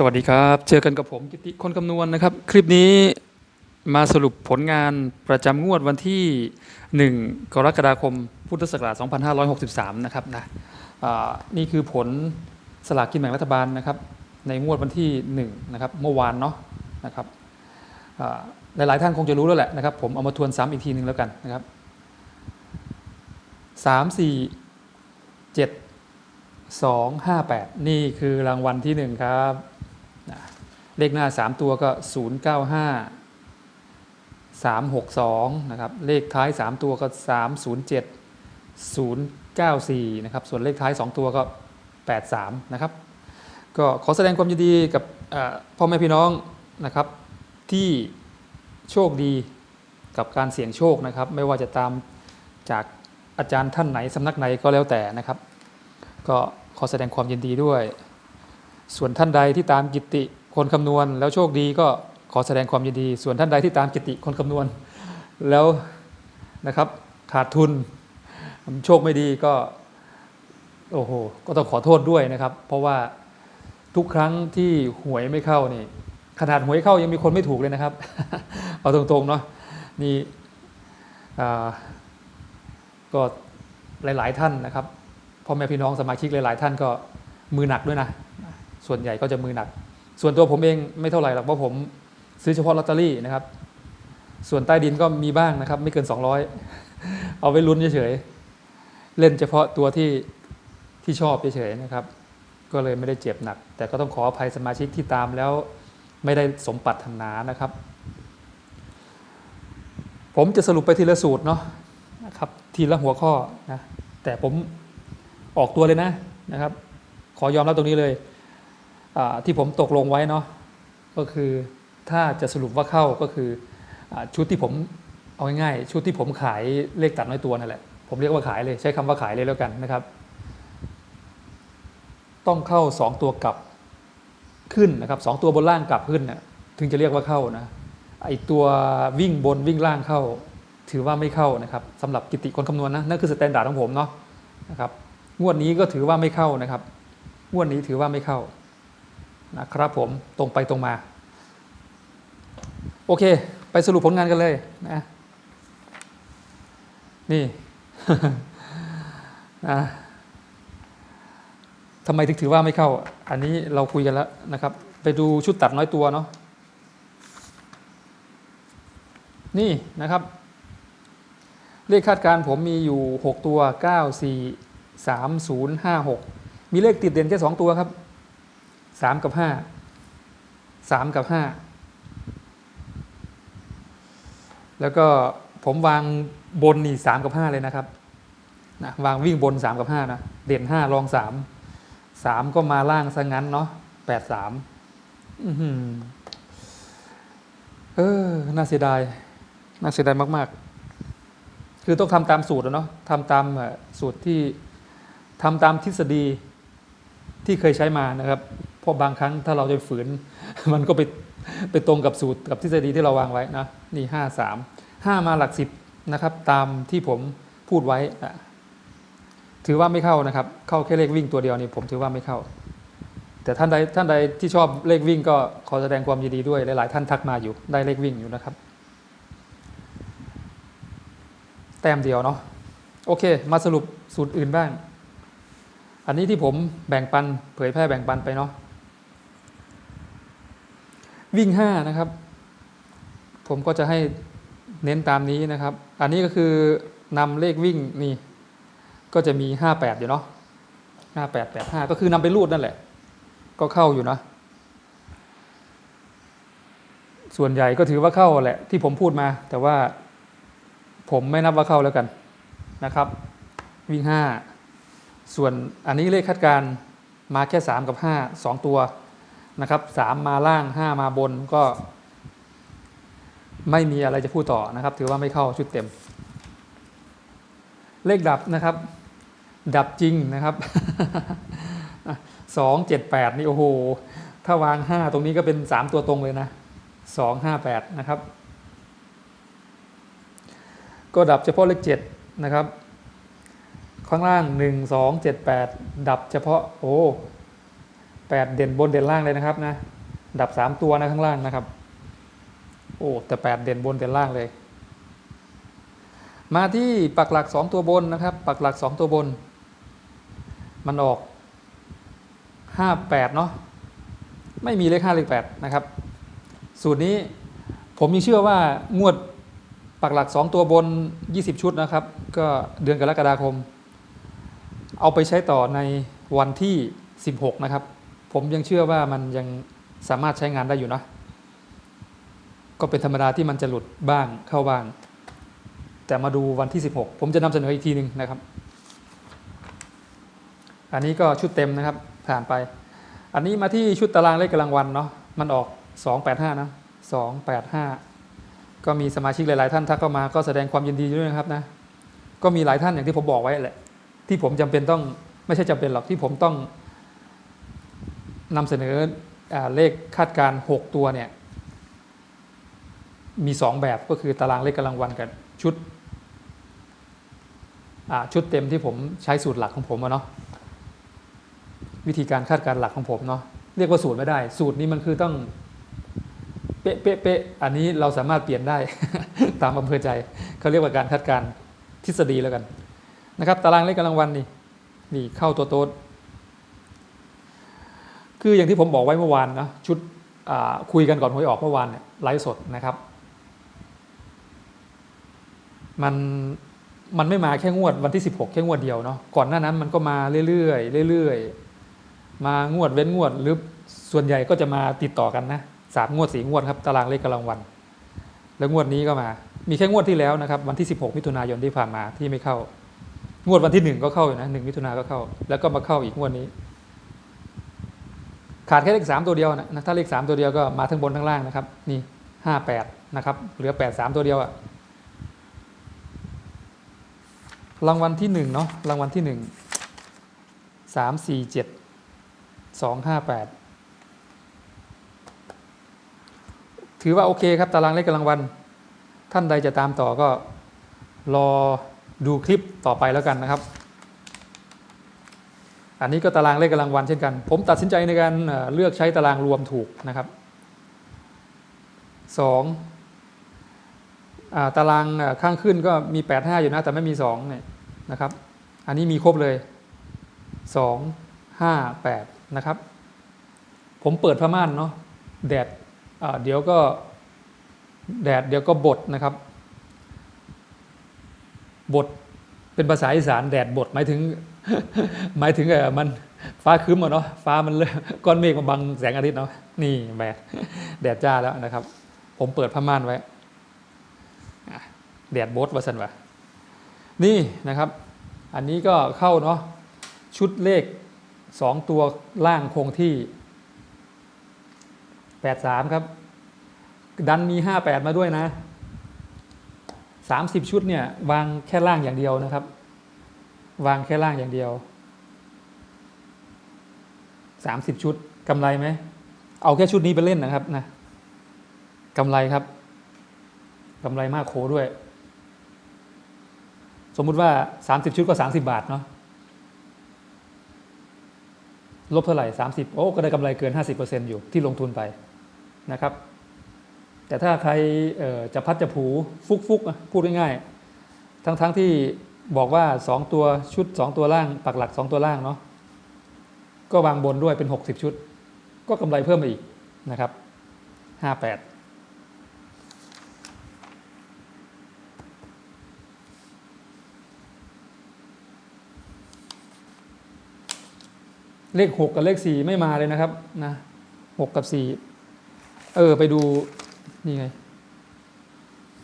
สวัสดีครับ เจอกันกับผมกิติคนคำนวณนะครับ คลิปนี้มาสรุปผลงานประจำงวดวันที่ 1 กรกฎาคม พุทธศักราช 2563 นะครับนะอ่านี่คือผลสลากกินแบ่งรัฐบาลนะครับ ในงวดวันที่1นะครับเมื่อวานเนาะนะครับหลายๆท่านคงจะรู้แล้วแหละนะครับ ผมเอามาทวนซ้ำอีกทีหนึ่งแล้วกันนะครับ 3 4 7 2 5 8 นี่คือรางวัลที่ 1 ครับ เลขหน้า 3 ตัวก็ 095 362นะครับเลขท้าย 3 ตัวก็ 307 094นะครับส่วนเลขท้าย 2 ตัวก็ 83นะครับก็ขอแสดงความยินดีกับพ่อแม่พี่น้องนะครับที่โชคดีกับการเสี่ยงโชคนะครับ ไม่ว่าจะตามจากอาจารย์ท่านไหนสำนักไหนก็แล้วแต่นะครับ ก็ขอแสดงความยินดีด้วย ส่วนท่านใดที่ตามกิติ คนคำนวณแล้วโชคดีก็ขอแสดงความยินดี ส่วนท่านใดที่ตามกิติคนคำนวณ แล้วนะครับขาดทุนโชคไม่ดีก็โอ้โหก็ต้องขอโทษด้วยนะครับ เพราะว่าทุกครั้งที่หวยไม่เข้านี่ขนาดหวยเข้ายังมีคนไม่ถูกเลยนะครับ เอาตรงๆเนาะนี่อ่าก็หลายๆท่านนะครับพ่อแม่พี่น้องสมาชิกหลายๆท่านก็มือหนักด้วยนะ ส่วนใหญ่ก็จะมือหนัก ส่วนตัวผมเองไม่เท่าไหร่หรอกเพราะผมซื้อเฉพาะลอตเตอรี่นะครับ ส่วนใต้ดินก็มีบ้างนะครับ ไม่เกิน 200 เอาไว้ลุ้นเฉยๆเล่นเฉพาะตัวที่ที่ชอบเฉยๆนะครับ ก็เลยไม่ได้เจ็บหนัก แต่ก็ต้องขออภัยสมาชิกที่ตามแล้วไม่ได้สมปรารถนานะครับ ผมจะสรุปไปทีละสูตรเนาะนะครับทีละหัวข้อนะแต่ผมออกตัวเลยนะนะครับ ขอยอมรับตรงนี้เลย ที่ผมตกลงไว้เนาะก็คือถ้าจะสรุปว่าเข้าก็คืออชุดที่ผมเอาง่ายๆชุดที่ผมขายเลขตัดน้อยตัวนั่นแหละผมเรียกว่าขายเลยใช้คำว่าขายเลยแล้วกันนะครับ ต้องเข้า 2 ตัวกลับขึ้นนะครับสองตัวบนล่างกลับขึ้นน่ะถึงจะเรียกว่าเข้านะไอตัววิ่งบนวิ่งล่างเข้า ถือว่าไม่เข้านะครับสำหรับกิติคนคำนวณนะนั่นคือสแตนดาร์ดของผมเนาะนะครับงวดนี้ก็ถือว่าไม่เข้านะครับงวดนี้ถือว่าไม่เข้า นะครับผมตรงไปตรงมา โอเค ไปสรุปผลงานกันเลยนะนี่นะทำไมถึงถือว่าไม่เข้า อันนี้เราคุยกันแล้วนะครับ ไปดูชุดตัดน้อยตัวเนาะนี่นะครับ เลขคาดการณ์ผมมีอยู่ 6 ตัว 9 4 3 0 5 6 มีเลขติดเด่นแค่ 2 ตัวครับ 3กับ5 3กับ5แล้วก็ผมวางบนนี่3กับ5เลยนะครับนะวางวิ่งบน3กับ5นะเด่น5รอง3 3ก็มาล่างซะงั้นเนาะ8 3อื้อหือเออน่าเสียดายน่าเสียดายมาก ๆ คือต้องทำตามสูตรอะเนาะทำตามสูตรที่ทำตามทฤษฎีที่เคยใช้มานะครับ ราะบางครั้งถ้าเราจะฝืน มันก็ไปไปตรงกับสูตรกับทฤษฎีที่เราวางไว้นะนี่ห้าสามห้ามาหลักสิบนะครับ ตามที่ผมพูดไว้อะถือว่าไม่เข้านะครับ เข้าแค่เลขวิ่งตัวเดียวนี่ผมถือว่าไม่เข้า แต่ท่านใดท่านใดที่ชอบเลขวิ่งก็ขอแสดงความยินดีด้วยหลาย ๆ ท่านทักมาอยู่ได้เลขวิ่งอยู่นะครับ แต้มเดียวเนาะโอเค มาสรุปสูตรอื่นบ้าง อันนี้ที่ผมแบ่งปันเผยแพร่แบ่งปันไปเนาะ วิ่ง 5 นะครับ ผมก็จะให้เน้นตามนี้นะครับ อันนี้ก็คือนำเลขวิ่งนี่ ก็จะมี 58 อยู่เนาะ58 85 ก็คือนำไปรูดนั่นแหละ ก็เข้าอยู่นะ ส่วนใหญ่ก็ถือว่าเข้าแหละ ที่ผมพูดมา แต่ว่าผมไม่นับว่าเข้าแล้วกันนะครับ วิ่ง 5 ส่วนอันนี้เลขคาดการมาแค่ 3 กับ 5 2 ตัว นะครับ3มมาล่าง5มาบนก็ ไม่มีอะไรจะพูดต่อนะครับ ถือว่าไม่เข้าชุดเต็ม เลขดับนะครับ ดับจริงนะครับสองเจ็ดแปดนี่โอ้โห ถ้าวาง5ตรงนี้ก็เป็น3ตัวตรงเลยนะ2 5 8นะครับ ก็ดับเฉพาะเลขเจ็ดนะครับ ข้างล่าง1 2 7 8ดับเฉพาะโอ้ แปดเด่นบนเด่นล่างเลยนะครับนะดับสามตัวนะข้างล่างนะครับ โอ้แต่แปดเด่นบนเด่นล่างเลย มาที่ปักหลักสองตัวบนนะครับ ปักหลักสองตัวบน มันออกห้าแปดเนาะไม่มีเลขห้าเลขแปดนะครับ สูตรนี้ผมยังเชื่อว่างวดปักหลัก 2 ตัวบน 20 ชุดนะครับ ก็เดือนกรกฎาคม เอาไปใช้ต่อในวันที่ 16 นะครับ ผมยังเชื่อว่ามันยังสามารถใช้งานได้อยู่นะก็เป็นธรรมดาที่มันจะหลุดบ้างเข้าบ้าง แต่มาดูวันที่ 16 ผมจะนำเสนออีกทีหนึ่งนะครับ อันนี้ก็ชุดเต็มนะครับผ่านไป อันนี้มาที่ชุดตารางเลขกำลังวันเนาะมันออก 285 นะ 285 ก็มีสมาชิกหลาย ๆ ท่านทักเข้ามาก็แสดงความยินดีด้วยนะครับนะก็มีหลายท่านอย่างที่ผมบอกไว้แหละ ที่ผมจำเป็นต้องไม่ใช่จำเป็นหรอกที่ผมต้อง นำเสนออเลขคาดการ 6 ตัวเนี่ยมี 2 แบบก็คือตารางเลขกำลังวันกับชุดชุดเต็มที่ผมใช้สูตรหลักของผมเนาะวิธีการคาดการหลักของผมเนาะเรียกว่าสูตรไม่ได้ สูตรนี้มันคือต้องเป๊ะเป๊ะเป๊ะอันนี้เราสามารถเปลี่ยนได้ ตามอำเภอใจเขาเรียกว่าการคาดการทฤษฎีแล้วกันนะครับ ตารางเลขกำลังวันนี่นี่เข้าตัวโต๊ด คืออย่างที่ผมบอกไว้เมื่อวานนะชุดคุยกันก่อนหวยออกเมื่อวานเนี่ยไลฟ์สดนะครับ มันมันไม่มาแค่งวดวันที่ 16 แค่งวดเดียวเนาะก่อนหน้านั้นมันก็มาเรื่อยๆเรื่อยๆมางวดเว้นงวดหรือส่วนใหญ่ก็จะมาติดต่อกันนะสามงวดสี่งวดครับตารางเลขกำลังวัน แล้วงวดนี้ก็มา มีแค่งวดที่แล้วนะครับ วันที่ 16 มิถุนายนที่ผ่านมาที่ไม่เข้า งวดวันที่หนึ่งก็เข้าอยู่นะหนึ่งมิถุนาก็เข้า แล้วก็มาเข้าอีกงวดนี้ ขาดแค่เลขสามตัวเดียวนะถ้าเลขสามตัวเดียวก็มาทั้งบนทั้งล่างนะครับ นี่ห้าแปดนะครับ เหลือแปดสามตัวเดียวอะรางวัลที่หนึ่งเนาะรางวัลที่หนึ่งสามสี่เจ็ดสองห้าแปดถือว่าโอเคครับตารางเลขกำลังวัน ท่านใดจะตามต่อก็รอดูคลิปต่อไปแล้วกันนะครับ อันนี้ก็ตารางเลขกำลังวันเช่นกัน ผมตัดสินใจในการเลือกใช้ตารางรวมถูกนะครับสองตารางข้างขึ้นก็มี 85 อยู่นะแต่ไม่มี2เนี่ยนะครับ อันนี้มีครบเลย 2 5 8 นะครับ ผมเปิดผ้าม่านเนาะแดดเดี๋ยวก็แดดเดี๋ยวก็บดนะครับบดเป็นภาษาอีสานแดดบดหมายถึง หมายถึงเออมันฟ้าครึ้มอะเนาะฟ้ามันเลยก้อนเมฆมาบังแสงอาทิตย์เนาะนี่แหมแดดจ้าแล้วนะครับ ผมเปิดผ้าม่านไว้แดดบดวาสันวะนี่นะครับ อันนี้ก็เข้าเนาะชุดเลขสองตัวล่างคงที่แปดสามครับ ดันมีห้าแปดมาด้วยนะสามสิบชุดเนี่ยวางแค่ล่างอย่างเดียวนะครับ วางแค่ล่างอย่างเดียวสามสิบชุดกำไรไหม เอาแค่ชุดนี้ไปเล่นนะครับนะกำไรครับกำไรมากโคด้วย สมมุติว่าสามสิบชุดก็สามสิบาทเนาะลบเท่าไหร่สามสิบโอ้ ก็ได้กำไรเกินห้าสิบเปอร์เซ็นอยู่ที่ลงทุนไปนะครับ แต่ถ้าใครจะพัดจะผูฟุกฟุกๆอะพูดง่ายๆ ทั้งทั้งที่ บอกว่า 2 ตัวชุด 2 ตัวล่างปักหลัก 2 ตัวล่างเนาะก็วางบนด้วยเป็น 60 ชุด ก็กำไรเพิ่มมาอีกนะครับ 58เลข 6 กับเลข 4 ไม่มาเลยนะครับนะ6กับ 4 เออ ไปดู นี่ไง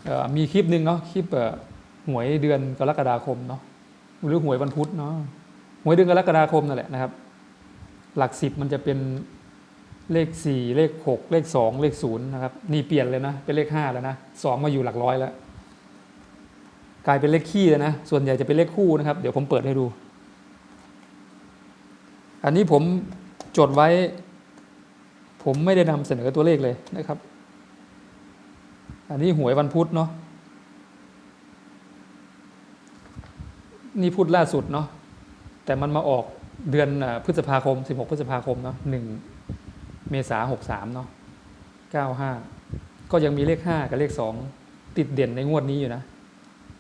ออมีคลิปหนึ่งเนาะคลิปเออ หวยเดือนกรกฎาคมเนาะหรือหวยวันพุธเนาะหวยเดือนกรกฎาคมนั่นแหละนะครับ หลักสิบมันจะเป็นเลขสี่เลขหกเลขสองเลขศูนย์นะครับ นี่เปลี่ยนเลยนะ เป็นเลขห้าแล้วนะสองมาอยู่หลักร้อยแล้ว กลายเป็นเลขขี้แล้วนะ ส่วนใหญ่จะเป็นเลขคู่นะครับ เดี๋ยวผมเปิดให้ดู อันนี้ผมจดไว้ ผมไม่ได้นำเสนอตัวเลขเลยนะครับ อันนี้หวยวันพุธเนาะ นี่พุธล่าสุดเนาะแต่มันมาออกเดือนพฤษภาคม 16 พฤษภาคมเนาะ1 เมษาหกสามเนาะ95 ก็ยังมีเลข 5 กับเลข 2 ติดเด่นในงวดนี้อยู่นะ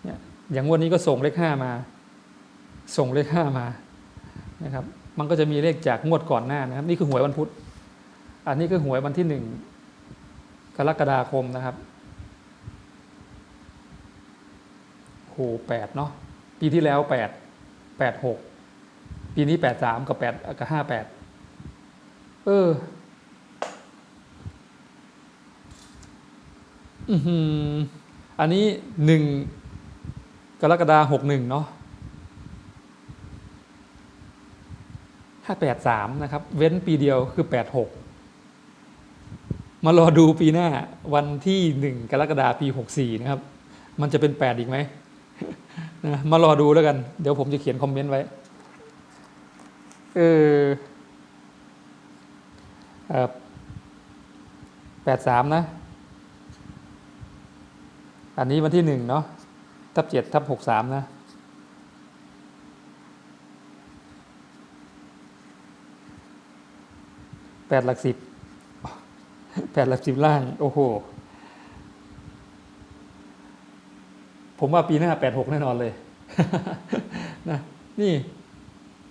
เนี่ยอย่างงวดนี้ก็ส่งเลข 5 มา ส่งเลข 5 มานะครับมันก็จะมีเลขจากงวดก่อนหน้านะครับ นี่คือหวยวันพุธ อันนี้คือหวยวันที่1กรกฎาคมนะครับโหแปดเนาะ ปีที่แล้ว8 8 6ปีนี้8 3กับ8กับ5 8เอออือหืออันนี้หนึ่งกรกฎาหกหนึ่งเนาะห้าแปดสามนะครับ เว้นปีเดียวคือแปดหกมารอดูปีหน้าวันที่หนึ่งกรกฎาปีหกสี่นะครับ มันจะเป็นแปดอีกไหม นะมารอดูแล้วกัน เดี๋ยวผมจะเขียนคอมเมนต์ไว้ เออแปดสามนะ อันนี้วันที่หนึ่งเนาะ ทับเจ็ดทับหกสามนะ แปดหลักสิบ แปดหลักสิบล่าง โอ้โห ผมว่าปีหน้าแปดหกแน่นอนเลยนะนี่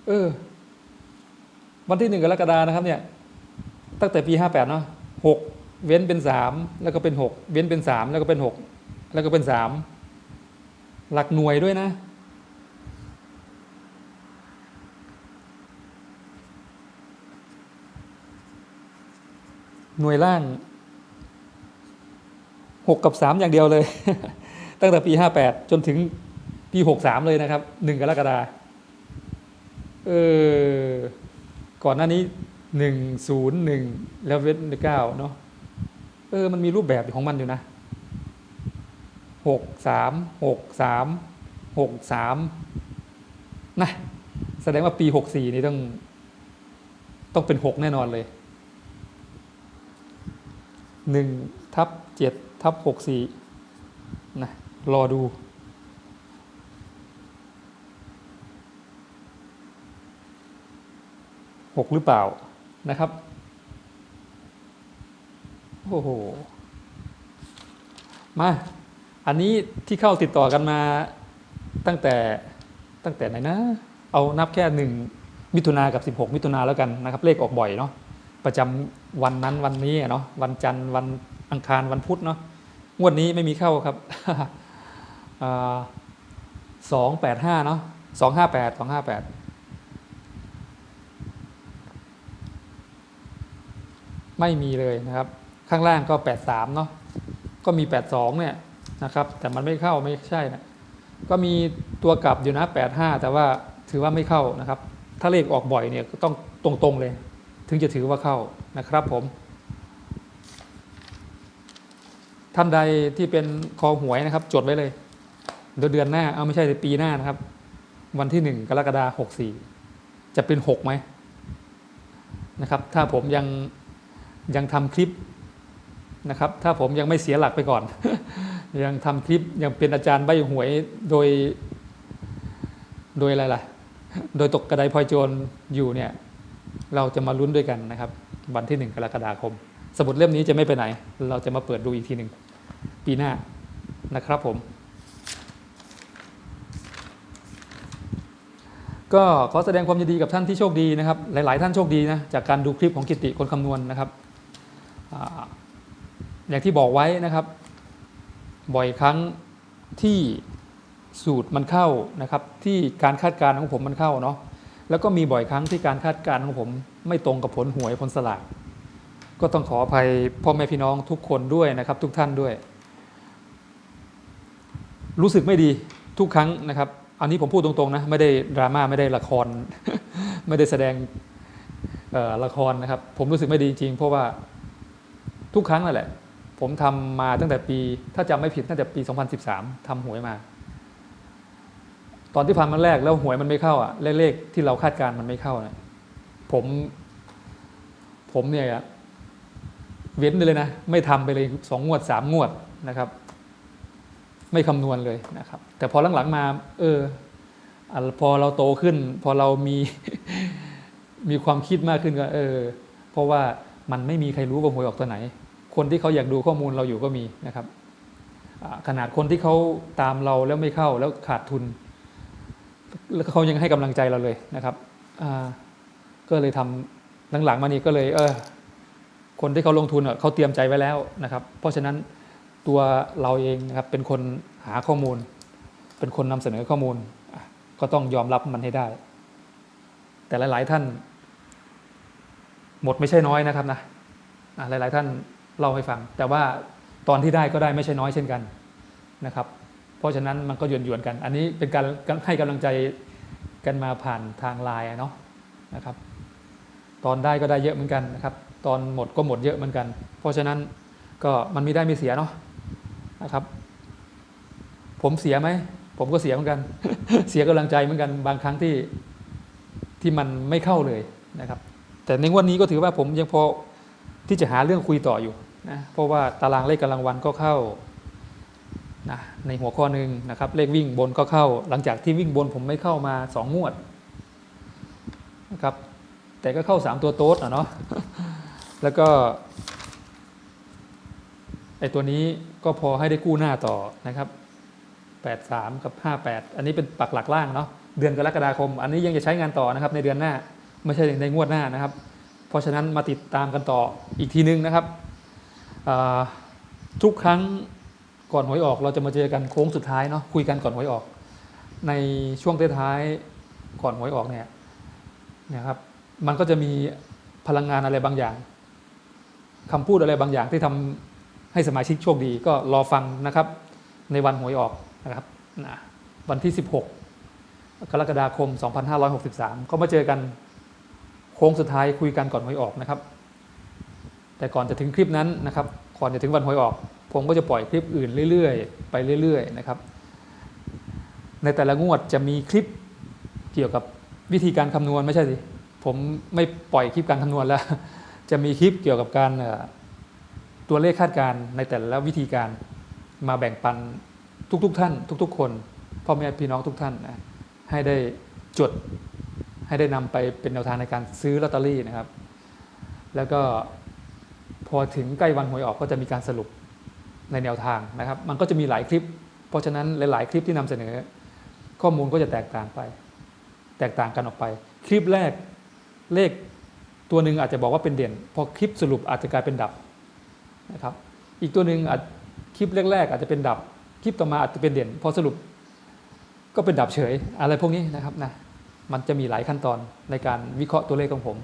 เออ วันที่หนึ่งกรกฎานะครับ เนี่ย ตั้งแต่ปีห้าแปดเนาะหกเว้นเป็นสามแล้วก็เป็นหกเว้นเป็นสามแล้วก็เป็นหกแล้วก็เป็นสามหลักหน่วยด้วยนะ หน่วยล่างหกกับสามอย่างเดียวเลย ตั้งแต่ปีห้าแปดจนถึงปีหกสามเลยนะครับหนึ่งกรกฎาเออก่อนหน้านี้หนึ่งศูนย์หนึ่งแล้วเว้นเก้าเนาะเออมันมีรูปแบบของมันอยู่นะหกสามหกสามหกสามนะแสดงว่าปีหกสี่นี่ต้อง ต้องเป็นหกแน่นอนเลยหนึ่งทับเจ็ดทับหกสี่นะ รอดู หกหรือเปล่านะครับ โอ้โห มา อันนี้ที่เข้าติดต่อกันมาตั้งแต่ตั้งแต่ไหนนะ เอานับแค่หนึ่งมิถุนากับ 16 มิถุนาแล้วกันนะครับ เลขออกบ่อยเนาะประจำวันนั้นวันนี้เนาะวันจันทร์วันอังคารวันพุธเนาะงวดนี้ไม่มีเข้าครับ สองแปดห้าเนาะสองห้าแปดสองห้าแปดไม่มีเลยนะครับ ข้างล่างก็แปดสามเนาะก็มีแปดสองเนี่ยนะครับ แต่มันไม่เข้าไม่ใช่นะก็มีตัวกลับอยู่นะแปดห้าแต่ว่าถือว่าไม่เข้านะครับ ถ้าเลขออกบ่อยเนี่ยก็ต้องตรงๆเลย ถึงจะถือว่าเข้านะครับผมท่านใดที่เป็นคอหวยนะครับ จดไว้เลย เดือนหน้า เอาไม่ใช่ปีหน้านะครับ วันที่หนึ่งกรกฎาหกสี่จะเป็นหกไหมนะครับ ถ้าผมยังยังทำคลิปนะครับ ถ้าผมยังไม่เสียหลักไปก่อน ยังทำคลิปยังเป็นอาจารย์ใบหวยโดย โดยอะไรล่ะ โดยตกกระไดพลอยโจรอยู่เนี่ย เราจะมาลุ้นด้วยกันนะครับ วันที่หนึ่งกรกฎาคม สมุดเล่มนี้จะไม่ไปไหน เราจะมาเปิดดูอีกทีหนึ่งปีหน้านะครับผม ก็ขอแสดงความยินดีกับท่านที่โชคดีนะครับ หลาย ๆ ท่านโชคดีนะจากการดูคลิปของกิติคนคำนวณนะครับออย่างที่บอกไว้นะครับ บ่อยครั้งที่สูตรมันเข้านะครับ ที่การคาดการณ์ของผมมันเข้าเนาะแล้วก็มีบ่อยครั้งที่การคาดการณ์ของผมไม่ตรงกับผลหวยผลสลากก็ต้องขออภัยพ่อแม่พี่น้องทุกคนด้วยนะครับ ทุกท่านด้วย รู้สึกไม่ดีทุกครั้งนะครับ อันนี้ผมพูดตรงๆนะไม่ได้ดราม่าไม่ได้ละคร ไม่ได้แสดงละครนะครับ ผมรู้สึกไม่ดีจริงเพราะว่าทุกครั้งนั่นแหละ ผมทำมาตั้งแต่ปี ถ้าจำไม่ผิดตั้งแต่ปี 2013ทำหวยมา ตอนที่พันมันแรกแล้วหวยมันไม่เข้าอะเลขที่เราคาดการณ์มันไม่เข้านะผมผมเนี่ยเว้นไปเลยนะ ไม่ทำไปเลยสองงวดสามงวดนะครับ ไม่คำนวณเลยนะครับ แต่พอหลังๆมาเอออพอเราโตขึ้น พอเรามีมีความคิดมากขึ้นก็เออ เพราะว่ามันไม่มีใครรู้ว่าหวยออกตัวไหน คนที่เขาอยากดูข้อมูลเราอยู่ก็มีนะครับขนาดคนที่เขาตามเราแล้วไม่เข้าแล้วขาดทุนแล้วเขายังให้กำลังใจเราเลยนะครับก็เลยทำหลังๆมานี้ก็เลย เออ คนที่เขาลงทุนเขาเตรียมใจไว้แล้วนะครับ เพราะฉะนั้น ตัวเราเองนะครับเป็นคนหาข้อมูล เป็นคนนำเสนอข้อมูล ก็ต้องยอมรับมันให้ได้ แต่หลาย ๆ ท่าน หมดไม่ใช่น้อยนะครับนะหลาย ๆ ท่านเล่าให้ฟัง แต่ว่าตอนที่ได้ก็ได้ไม่ใช่น้อยเช่นกันนะครับ เพราะฉะนั้นมันก็หยวนหยวนๆกัน อันนี้เป็นการให้กำลังใจกันมาผ่านทางไลน์เนาะนะครับ ตอนได้ก็ได้เยอะเหมือนกันนะครับ ตอนหมดก็หมดเยอะเหมือนกัน เพราะฉะนั้นก็มันมีได้ม่เสียเนาะ นะครับ ผมเสียไหม ผมก็เสียเหมือนกัน เสียกำลังใจเหมือนกันบางครั้งที่ที่มันไม่เข้าเลยนะครับ แต่ในวันนี้ก็ถือว่าผมยังพอที่จะหาเรื่องคุยต่ออยู่นะเพราะว่าตารางเลขกำลังวันก็เข้านะในหัวข้อหนึ่งนะครับ เลขวิ่งบนก็เข้า หลังจากที่วิ่งบนผมไม่เข้ามาสองงวดนะครับแต่ก็เข้าสามตัวโต๊ดอะเนาะแล้วก็ อ้ตัวนี้ก็พอให้ได้กู้หน้าต่อนะครับ 83 กับ 58 อันนี้เป็นปักหลักล่างเนาะเดือนกรกฎาคม อันนี้ยังจะใช้งานต่อนะครับในเดือนหน้าไม่ใช่ในงวดหน้านะครับ เพราะฉะนั้นมาติดตามกันต่ออีกทีนึงนะครับทุกครั้งก่อนหวยออกเราจะมาเจอกันโค้งสุดท้ายเนาะคุยกันก่อนหวยออก ในช่วงท้ายก่อนหวยออกเนี่ยนะครับ มันก็จะมีพลังงานอะไรบางอย่างคำพูดอะไรบางอย่างที่ทำ ให้สมาชิกโชคดีก็รอฟังนะครับ ในวันหวยออกนะครับนะวันที่ 16 กรกฎาคม 2563 ก็มาเจอกันโค้งสุดท้ายคุยกันก่อนหวยออกนะครับ แต่ก่อนจะถึงคลิปนั้นนะครับก่อนจะถึงวันหวยออก ผมก็จะปล่อยคลิปอื่นเรื่อยๆ ไปเรื่อยๆนะครับ ในแต่ละงวดจะมีคลิปเกี่ยวกับวิธีการคำนวณไม่ใช่สิผมไม่ปล่อยคลิปการคำนวณแล้ว จะมีคลิปเกี่ยวกับการ ตัวเลขคาดการณ์ในแต่ละวิธีการมาแบ่งปันทุกๆทท่าน ทุก ๆ คนพ่อแม่พี่น้องทุกท่านนะให้ได้จดให้ได้นำไปเป็นแนวทางในการซื้อลอตเตอรี่นะครับ แล้วก็พอถึงใกล้วันหวยออกก็จะมีการสรุปในแนวทางนะครับ มันก็จะมีหลายคลิป เพราะฉะนั้นหลายๆ คลิปที่นำเสนอ ข้อมูลก็จะแตกต่างไป แตกต่างกันออกไป คลิปแรกเลขตัวหนึ่งอาจจะบอกว่าเป็นเด่น พอคลิปสรุปอาจจะกลายเป็นดับ นะครับอีกตัวหนึ่งอาจคลิปแรกๆ อาจจะเป็นดับคลิปต่อมาอาจจะเป็นเด่น พอสรุปก็เป็นดับเฉยอะไรพวกนี้นะครับนะมันจะมีหลายขั้นตอนในการวิเคราะห์ตัวเลขของผม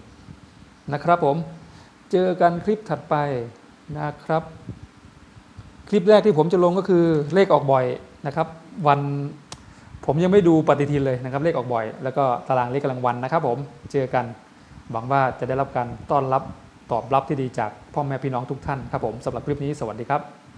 นะครับผมเจอกันคลิปถัดไปนะครับ คลิปแรกที่ผมจะลงก็คือเลขออกบ่อยนะครับ วันผมยังไม่ดูปฏิทินเลยนะครับ เลขออกบ่อย แล้วก็ตารางเลขกำลังวันนะครับ ผมเจอกันหวังว่าจะได้รับการต้อนรับ ตอบรับที่ดีจากพ่อแม่พี่น้องทุกท่านครับผมสำหรับคลิปนี้สวัสดีครับ